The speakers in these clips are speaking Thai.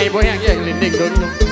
ไบ่แห้งแย่งลิ้นเด้งดึง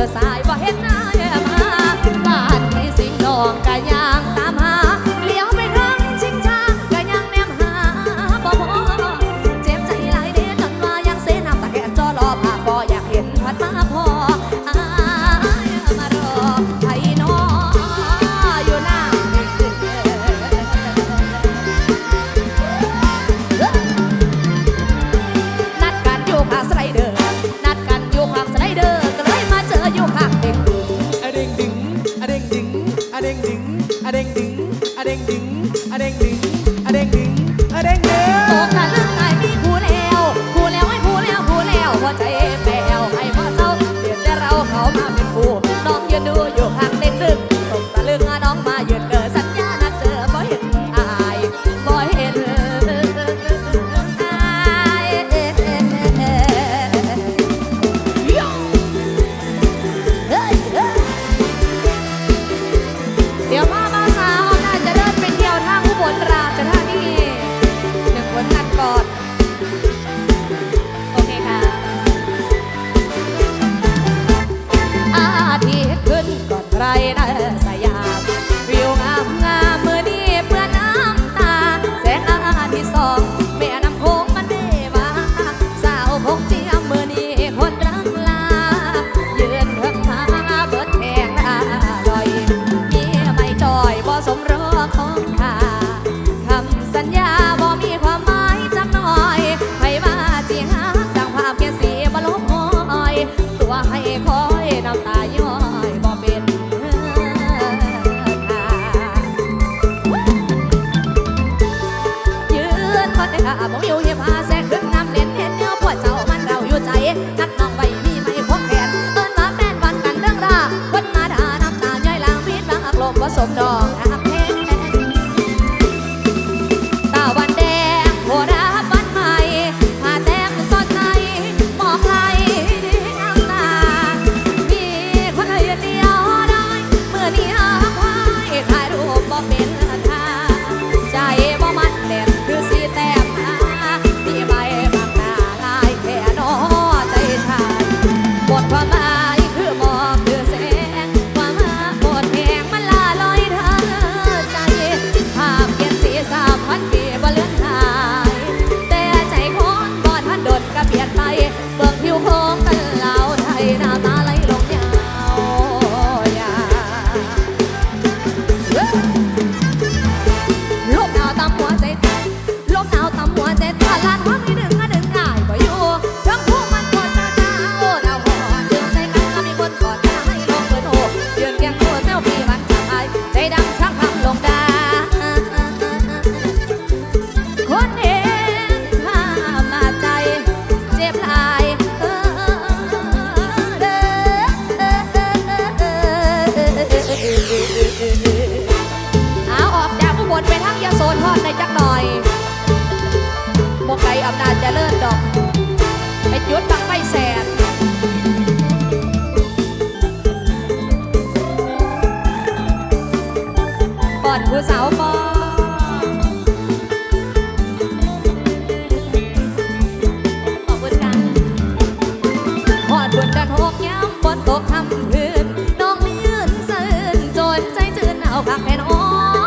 the side. นผู้สาวบอขอบคุณค่ะอดบนดานหกย้ำบนตกทำพื้นน้องนี่ยืนซื่นจนใจจืนเอาผักแม่น้อ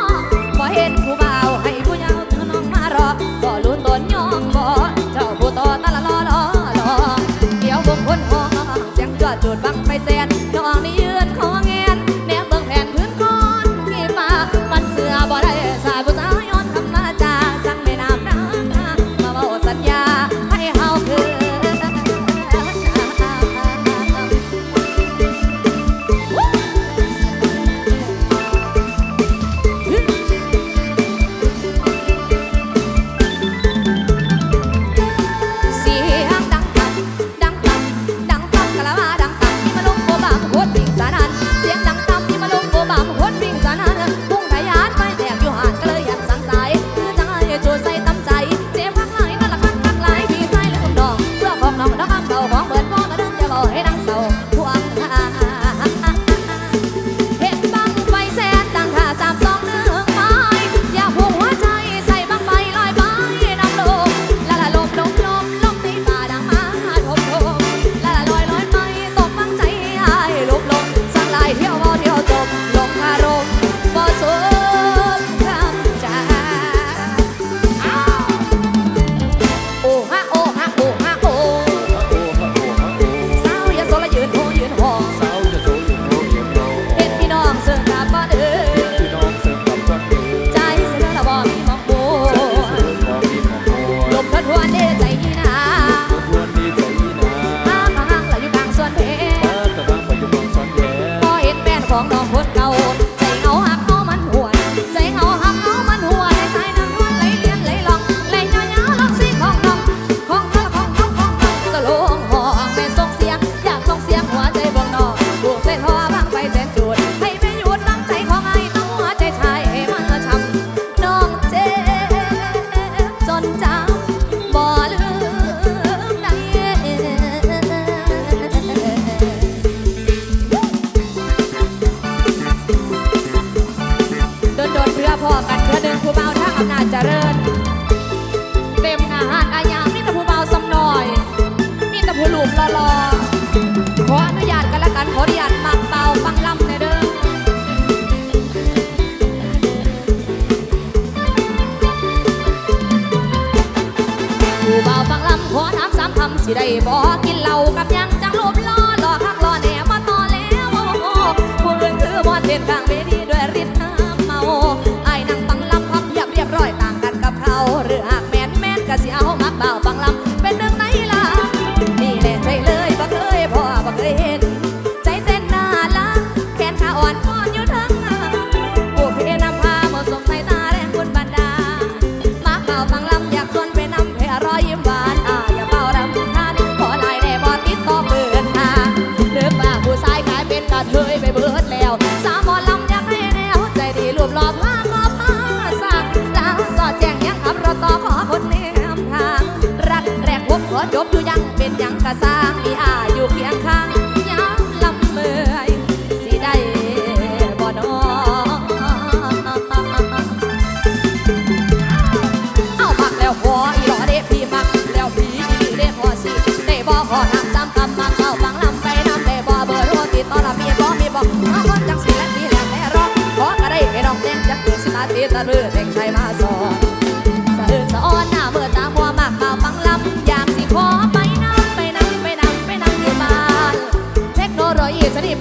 งพอเห็นผู้บ่าวให้ผู้ยาวเธอน้องมารอก็ลุ้นตนยองบ่เจ้าผู้ต่อตาละลอลอลอเดี๋ยวบุคคลห้องเสีงจอดจุดบังไฟแสนน้องนี่ยืน เบาถ้าอำนาจเจริญ เต็มงานอาญามีแต่ผู้เบาสำหนอย มีต่ผู้หลุมรอรอขออนุญาตกันละกันขออนุญาตมากเบาฟังลำในเด้อผู้เบาฟังลำขอถามสามคำสิได้บอกกินเหล้ากับยังจังหลบล่อหล่อข้างล่อแหนมาตอแล้วผู้อื่นคือมอนเด็ดกลางเวที กระสร้างมีอาอยู่เคียงข้างย้ำลำเมื่อยสิได้บ่นอเอามักแล้วหัวอีหล่อเด้พี่มักแล้วพี่ดีเด้พอสิได้บ่พอน้ำซ้ำคำมักเอาฟังลำไปน้ำได้บ่เบอร์โทรติดต่อละมีบ่มีบ่อาคนจังสิและมีแหลมแม่รอขอก็ได้ไปน้องแดงจักเกิดสิมาตีตะเลือเด็กใครมาสอน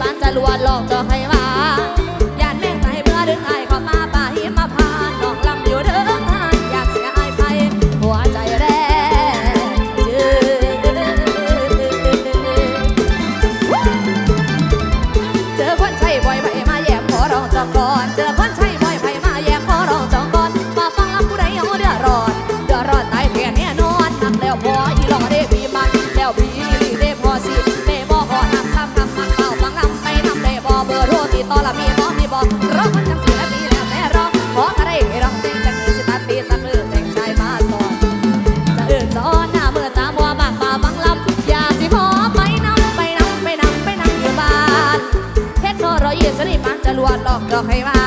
บ้านจะลวนลอกจะให้ อกดอกให้มา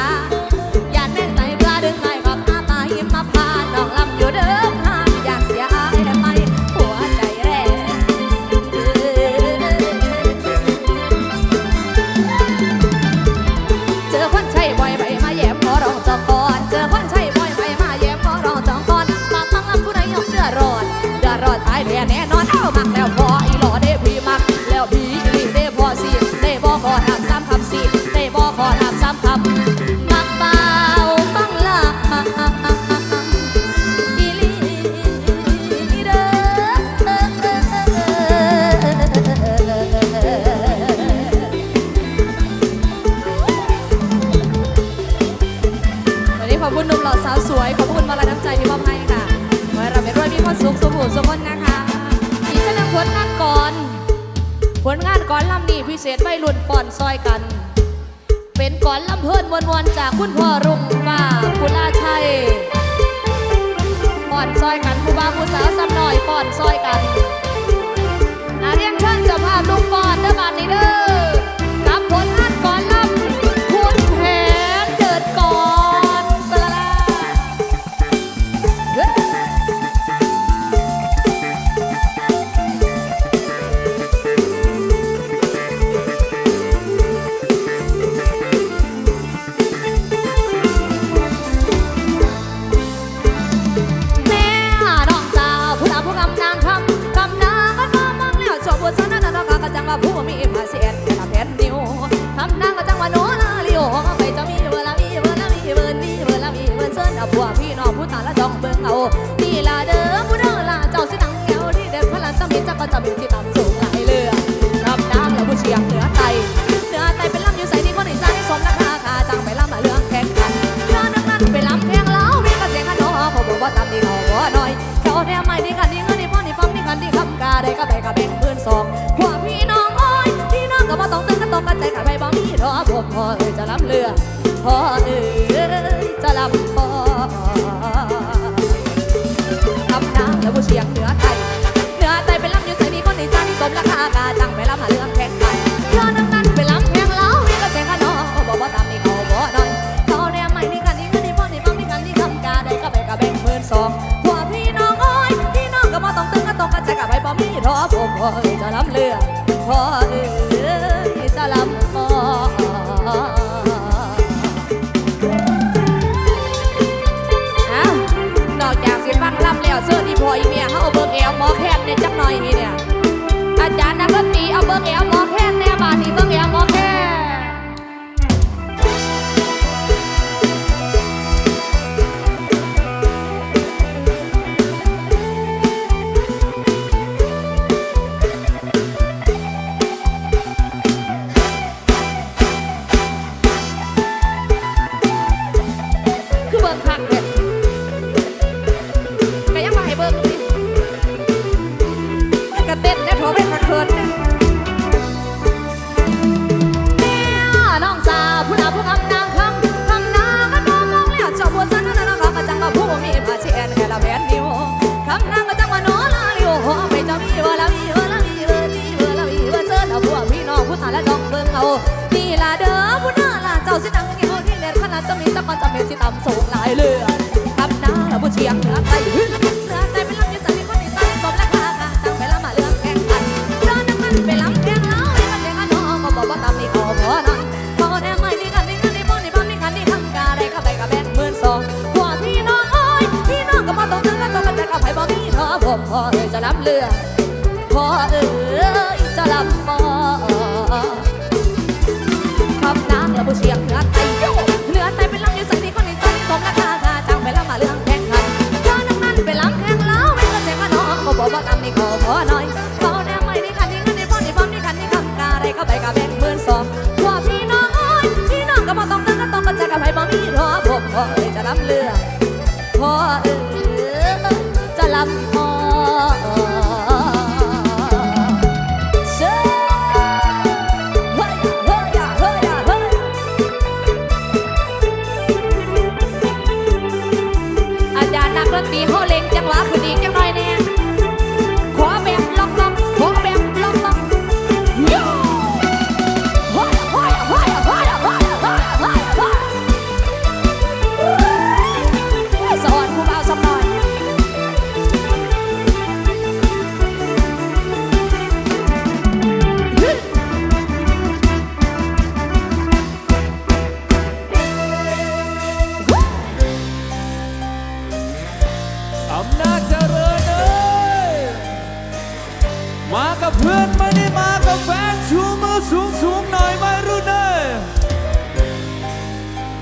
ซอยกัน เป็นก่อนลำเพินมวนๆจากคุณพ่อรุ่งป้าคุณอาชัยป้อนซอยกันผู้บ่าวผู้สาวซ้ำหน่อยป้อนซอยกันอาเรียนเชิญจะภาพลูกป้อน นเซินเอาผัวพี่น้องผู้ตาละจองเบิ่งเอานี่ล่ะเด้อผู้เด้อล่ะเจ้าสินังแก้วที่เด็ดพลันจะมีจักก็จะมีที่ตำสูงหลายเรือคำนางแล้วผู้เชียงเหนือไตเหนือไตเป็นลำอยู่ใส่ดีคนอีสานที่สมราคาคาจังไปลำมาเรื่องแข่งกันเรือนึงนั้นไปลำแข่งแล้วมีกระเสียงกันเนาะเขาบอกว่าตามนี่เขาบ่น้อยเจ้าแน่ไม่ดีกันดีเงินดีพ่อนี่ฟังนี่กันดีคำกาได้ก็ไปก็เป็นหมื่นสองพวกพี่น้องอ้อยพี่น้องก็บ่ต้องตึงกันต้องกันใจกันไปบ่มีรอผมพ่อเอ้ยจะรับเรือพ่อเอ้ย คากาจังไปลำหาเรื่องแข่งกันเรือนั้นนั้นไปลำแข่งแล้วมีก็เสียงกันเนาบอกว่าตามนี่เขาบ่น้อยเขาแน่ไม่ดีกันดีเงินดีพ่อนี่ฟังนี่กันดีคำกาได้ก็ไปก็เป็นหมื่นสองพวกพี่น้องอ้อยพี่น้องก็บ่ต้องตึงกันต้องกันใจกันไปบ่มีรอผมพ่อเอ้ยจะรับเรือพ่อเอ้ยจะรับพ่ออ้าวนอกจากสิฟังลำแล้วเสื้อที่พ่ออีเมียเขาเอาเบิ้งแอวหมอแคนเนี่ยจักหน่อยนี่เนี่ย ดนตรีเอาเบิ้งแอวหมอแค่แน่บาดนี้เบิ้งแอวหมอแค่ เจ้ามีเวลามีเวลามีเวลามีเวลามีเวลาเซิร์เอาพวกพี่น้องผู้ตาและจองเบิ่งเอานี่ล่ะเด้อผู้น่าล่ะเจ้าสินังเกี่ยวที่เด็ดขนาดจะมีจักมันจะเป็นสิตำสูงหลายเรือคำหน้าล้วผู้เชียงเหนือไตเหนือไตเป็นลำยี่สันที่คนอีสานสมราคาค่ะจังไปละมาเรื่องแข่งขันเดินนั่งนั่นไปลำแข่งแล้วนี่ก็เสียงอันน้องก็บอกว่าตามนี่เขาพอหน่อยพอแน่ไม่ดีกันดีกันดีบ่ดีบ่ดีกันดีทำกาได้ก็ไปกับแบนหมื่นสองพวกพี่น้องเอ้ยพี่น้องก็มาต้องตึงกันต้องกันใจกับไปบ่มีเธอผมพอเอ้ยจะรับเรือ พ่อเอ๋ยจะลำบากคำนางและผู้เชียงเหนือ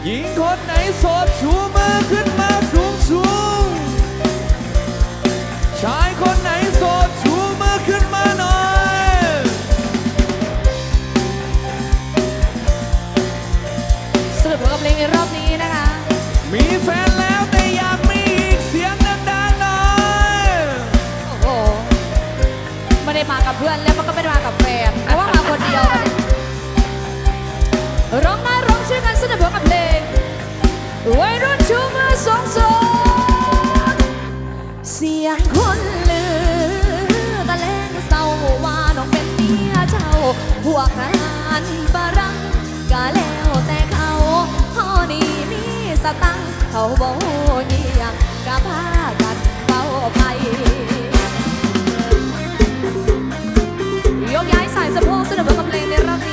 หญิงคนไหนโสดชูมือขึ้นมา วัยรุ่นชูมือสองสองเสียงคนลือตะแลงเศร้าว่าน้องเป็นเมียเจ้า พวกทหารบารังกะแล้วแต่เขาพ่อนี่มีสตังเขาบ่เงียงกะพากันเฝ้าไปยกย้ายสายสะโพกสนับสนุนกำลงในรอบนี้